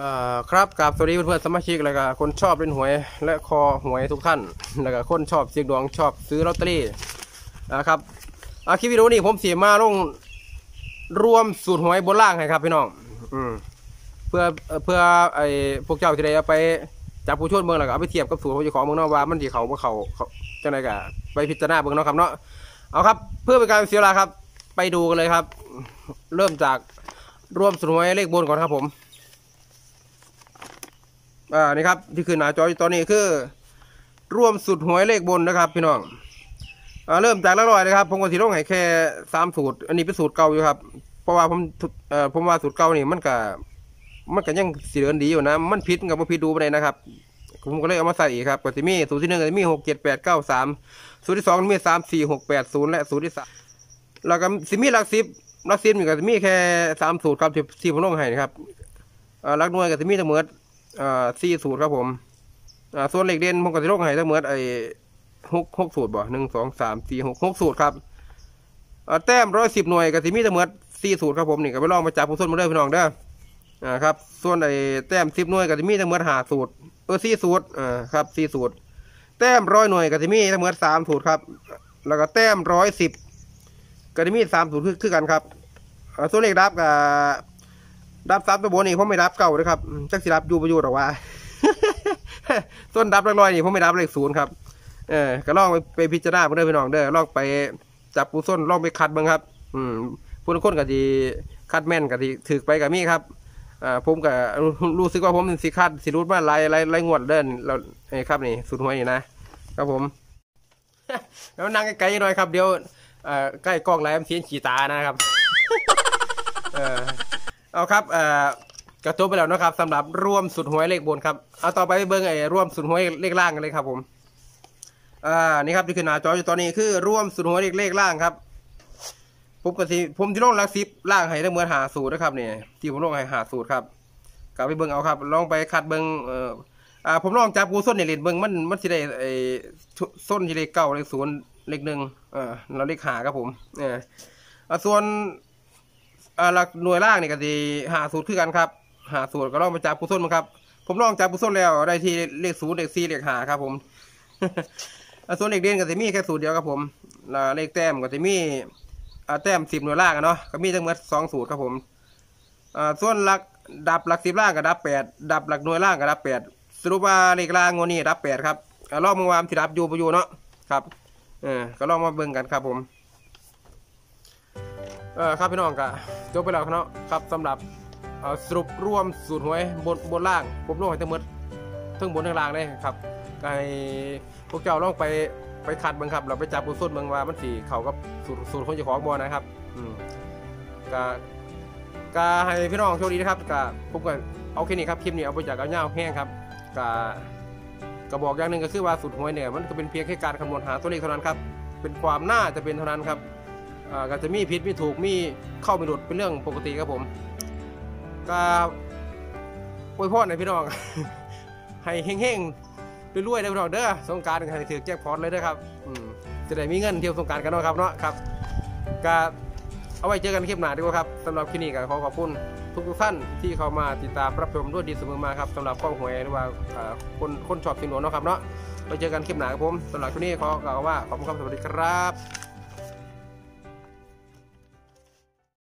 อ่อครับกับสวัสดีเพื่อนๆสมาชิกแล้วก็คนชอบเล่นหวย และคอหวยทุกท่านแล้วก็คนชอบเสี่ยงดวงชอบซื้อลอตเตอรี่นะครับอาคลิปวิดีโอนี้ผมเสียมาลงรวมสูตรหวยบนล่างให้ครับพี่น้องอืมเพื่อเพื่อไอ้พวกเจ้าที่ได้เอาไปจับผู้ชนเมืองแล้วก็เอาไปเทียบกับสูตรของเจ้าของเมืองนาะว่ามันดีเขาบ่เขาเขาจังไดก็ไปพิจารณาเบิ่งนาะครับเนาะเอาครับ เพื่อเป็นการเสียเวลาครับ ไปดูกันเลยครับ เริ่มจากรวมสูตรหวยเลขบนก่อนครับผม อ่านี่ครับที่คือหน้าจออยู่ตอนนี้คือ ร่วมสุดหวยเลขบนนะครับพี่น้องอ่าเริ่มจากละร้อยนะครับผมก็สิลงให้แค่สามสูตร อันนี้เป็นสูตรเก่าอยู่ครับ เพราะว่าผมเอ่อผมว่าสูตรเก่านี่มันก็มันก็ยังสีเดินดีอยู่นะ มันผิดกับบ่ผิดดูไปเลยนะครับ ผมก็เลยเอามาใส่อีกครับก็จะมีสูตรที่หนึ่งก็จะมีหกเจ็ดแปดเก้าสามสูตรที่สองมีสามสี่หกแปดศูนย์และสูตรที่สามแล้วก็สิมีหลักสิบหลักสิบนี่ก็จะมีแค่สามสูตรครับที่ที่ผมลงให้นะครับอ่าหลักหน่วยก็จะมีทั้งหมด อ่าสี่สูตรครับผม อ่าส่วนเหล็กเด่นผมก็จะลงให้ทั้งหมดไอ้หกหกสูตรบ่หนึ่งสองสามสี่หกหกสูตรครับอ่าแต้มร้อยสิบหน่วยก็สิมีทั้งหมดสี่สูตรครับผมนี่ก็ไปลองมาจับผู้ส้นมาเด้อพี่น้องเด้ออ่าครับ ส่วนไอ้แต้มสิบหน่วยก็จะมีทั้งหมดห้าสูตรเออสี่สูตรอ่าครับสี่สูตร แต้มร้อยหน่วยก็จะมีทั้งหมดสามสูตรครับ แล้วก็แต้มร้อยสิบก็จะมีสามสูตรคือกันครับส่วนเลขดับกับ ดับซับตัวบนนี่ผมไม่ดับเก่าเลยครับจักสิดับอยู่ประโยชน์หรอวะส่วนดับลอยนี่ผมไม่ดับเลขศูนย์ครับเออก็ลองไปไปพิจารณาเพื่อนพี่น้องเด้อลองไปจับปูส้นลองไปคัดบ้างครับ อืมผู้คนก็ดีคัดแม่นก็ดีถือไปกับมี่ครับอ่าผมก็รู้รู้สึกว่าผมสิคัดสิรูดมาลายลายลายงวดเดินเราไอ้ครับนี่สุดหัวนี่นะครับผม แล้วนั่งไกลๆหน่อยครับ เดี๋ยวเอ่อใกล้กล้องไลฟ์เสียงขีตานะครับ เออ เอาครับเอ่อกระจบไปแล้วนะครับสำหรับร่วมสุดหวยเลขบนครับเอาต่อไปเบิ้งไอ้ร่วมสุดหวยเลขล่างกันเลยครับผมอ่านี่ครับที่คือหน้าจออยู่ตอนนี้คือร่วมสุดหวยเลขเลขล่างครับผมก็สิผมที่ลงหลักสิบล่างให้ทั้งหมดหาสูตรนะครับเนี่ยที่ผมลงให้หาสูตรครับกลับไปเบิ้งเอาครับ ลองไปคัดเบิ้งเอ่ออ่าผมลองจับกูส้นในเลนเบิ้งมันมันสิได้ไอ้ส้นที่เลขเก้าเลขศูนย์เลขหนึ่งเออเราเลขหาครับผมเอออ่าส่วน อ่าหลักหน่วยล่างนี่ก็ดีหาสูตรคือกันครับหาสูตรก็ลองไปจับผู้ส้นมาครับ ผมลองจับผู้ส้นแล้วได้ที่เลขศูนย์เลขสี่เลขหาครับ ผมส่วนเลขเด่นก็จะมีแค่สูตรเดียวครับผมเลขแต้มก็จะมีอ่าแต้มสิบหน่วยล่างเนาะก็มีทั้งหมดสองสูตรครับผมส่วนหลักดับหลักสิบล่างกับดับแปดดับหลักหน่วยล่างกับดับแปดสรุปว่าเลขล่างงวดนี้ดับแปดครับอ่ารอบมือวานที่ดับอยู่ประยูเนาะครับเออก็ลองมาเบิ่งกันครับผม เออครับพี่น้องกะจบไปแล้วครับเนาะครับสำหรับสรุปร่วมสูตรหวยบนบนล่างผมลงให้ทั้งหมดทั้งบนทั้งล่างเลยครับก็ให้พวกเจ้าลองไปไปคัดบิ่งครับเราไปจับผู้ส้นเบิ่งว่ามันสีเขากับสูตรสูตรของเจ้าของบ่นะครับ อืมก็ก็ให้พี่น้องโชคดีนะครับก็ผมก็เอาแค่นี้ครับคลิปนี้เอาไปจากเอาเงาแห้งครับก็ก็บอกอย่างหนึ่งก็คือว่าสูตรหวยเนี่ยมันก็เป็นเพียงแค่การคำนวณหาตัวเลขเท่านั้นครับเป็นความน่าจะเป็นเท่านั้นครับ ก็จะมีผิดมีถูกมีเข้ามีหลุดเป็นเรื่องปกติครับผมก็อวยพรในพี่น้อง ให้เฮงๆรวยๆเลยพี่น้องเด้อสงกรารให้ถือแจ็คพอตเลยเด้อครับจะได้มีเงินเที่ยวสงการกันเนาะครับเนาะครับก็เอาไว้เจอกันคลิปหน้าดีกว่าครับสำหรับคลิปนี้ก็ขอขอบคุณทุกๆท่านที่เข้ามาติดตามรับชมด้วยดีเสมอมาครับสำหรับกล้องหวยหรือว่าคนคนชอบสิงหนวเนาะครับเนาะไว้เจอกันคลิปหน้าครับผมสำหรับคลิปนี้ขอกล่าวว่าขอบคุณครับสวัสดีครับ